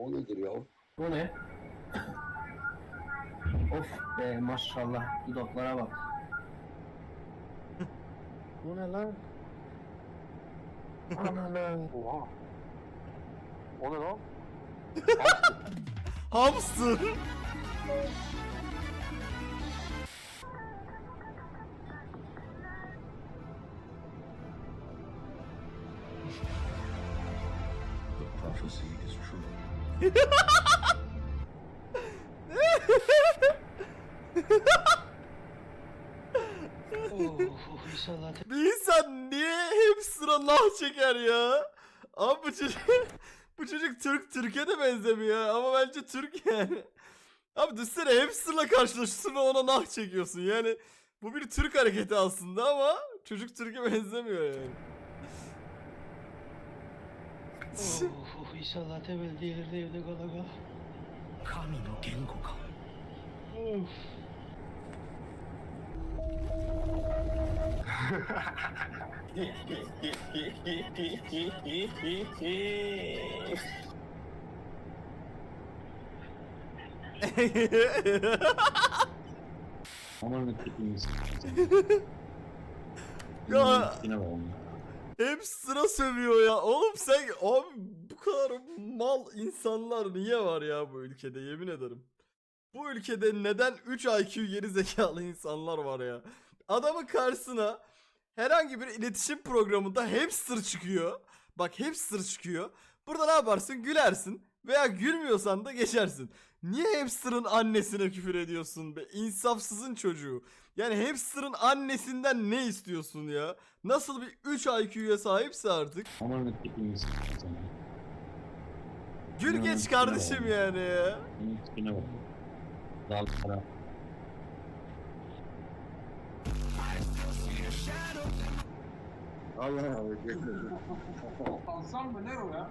O nedir ya? Bu ne? of be maşallah dudaklara bak. Bu ne lan? Ananı. Oha. O ne lan? Hamster. Prophecy. Bir insan niye hep sıra çeker ya? Abi bu çocuk, bu çocuk Türk Türkiye de benzemiyor ama bence Türk yani. Abi düşünsene hamsterla karşılaşıyorsun ve ona nah çekiyorsun yani. Bu bir Türk hareketi aslında ama çocuk Türkiye benzemiyor yani. Of, of oh, oh, oh, inşallah temel gelir de evde kala kal. Kami no genko ka. Of. Aman ne kötü insan. Ya. Yine olmuyor. Hep sıra sövüyor ya. Oğlum sen abi bu kadar mal insanlar niye var ya bu ülkede yemin ederim. Bu ülkede neden 3 IQ geri zekalı insanlar var ya. Adamın karşısına herhangi bir iletişim programında hamster çıkıyor. Bak hamster çıkıyor. Burada ne yaparsın? Gülersin. Veya gülmüyorsan da geçersin. Niye hamsterın annesine küfür ediyorsun be? İnsafsızın çocuğu. Yani hamsterın annesinden ne istiyorsun ya? Nasıl bir 3 IQ'ya sahipse artık. Aman. Gül geç kardeşim yani ya. Bunun tipine bak. Dal para. Allah Allah. Alsam mı ne o ya?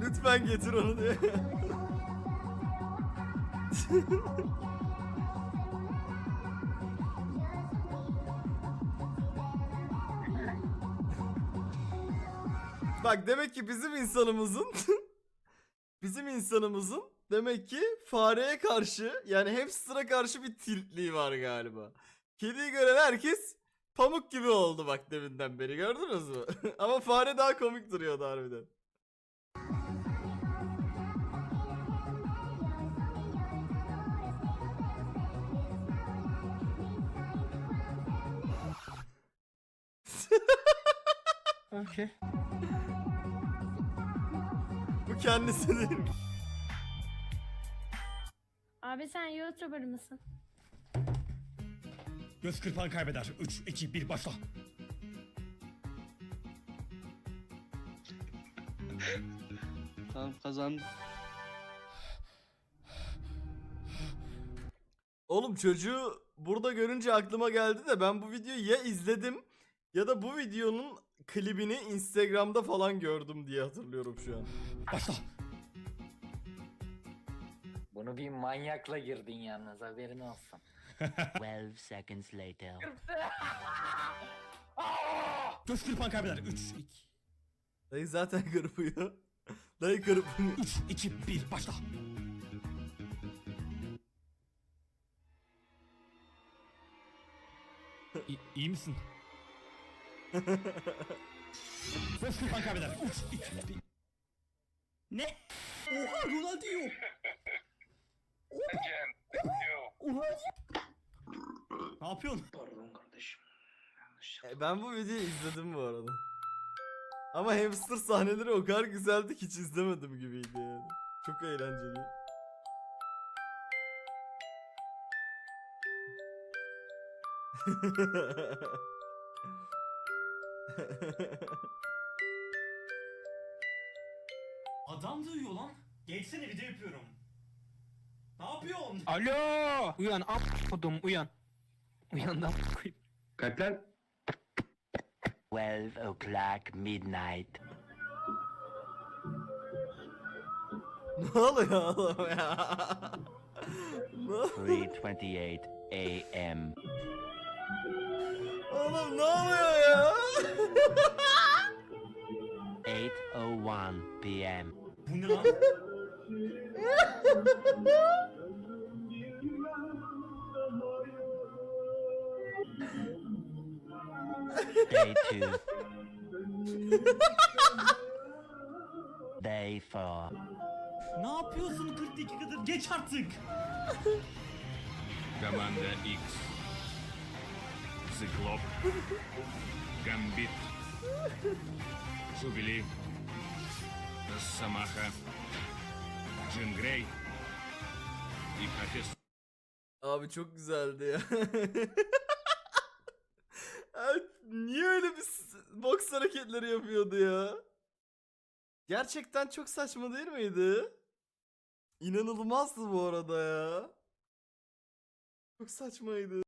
Lütfen getir onu diye. Bak demek ki bizim insanımızın bizim insanımızın demek ki fareye karşı yani hamster'a karşı bir tiltliği var galiba. Kediyi gören herkes pamuk gibi oldu bak deminden beri gördünüz mü? Ama fare daha komik duruyordu harbiden. Okey. Bu kendisi değil mi? Abi sen YouTuber mısın? Göz kırpan kaybeder. 3, 2, 1 başla. Tamam kazandım. Oğlum çocuğu burada görünce aklıma geldi de ben bu videoyu ya izledim ya da bu videonun klibini Instagram'da falan gördüm diye hatırlıyorum şu an. Başla. Bunu bir manyakla girdin yalnız haberin olsun. 12 seconds later. Kırpan kaybeder. 3, 2, Dayı zaten kırpıyor. Dayı kırpıyor. 3, 2, 1 başla. İyi, iyi misin? Göz kırpan kaybeder. 3, 2, 1. Ne? Oha Ronaldinho. Oha. Ne yapıyorsun? Pardon kardeşim. E, Ben bu videoyu izledim bu arada. Ama hamster sahneleri o kadar güzeldi ki hiç izlemedim gibiydi yani. Çok eğlenceli. Adam duyuyor lan. Geçsene video yapıyorum. Ne yapıyorsun? Alo! Uyan am kodum uyan. Uyandım. Kalp lan. 12 o'clock midnight. ne oluyor oğlum ya? ne oluyor? 3:28 a.m. Oğlum ne oluyor ya? 8.01 p.m. Bu ne? Day 2 Day 4 Ne yapıyorsun 40 dakikadır? Geç artık. Zamanda X. Циклоп. Гамбит. Жубили. Росомаха. Джин Грей. И профессор Abi çok güzeldi ya. Abi niye öyle bir s- boks hareketleri yapıyordu ya? Gerçekten çok saçma değil miydi? İnanılmazdı bu arada ya. Çok saçmaydı.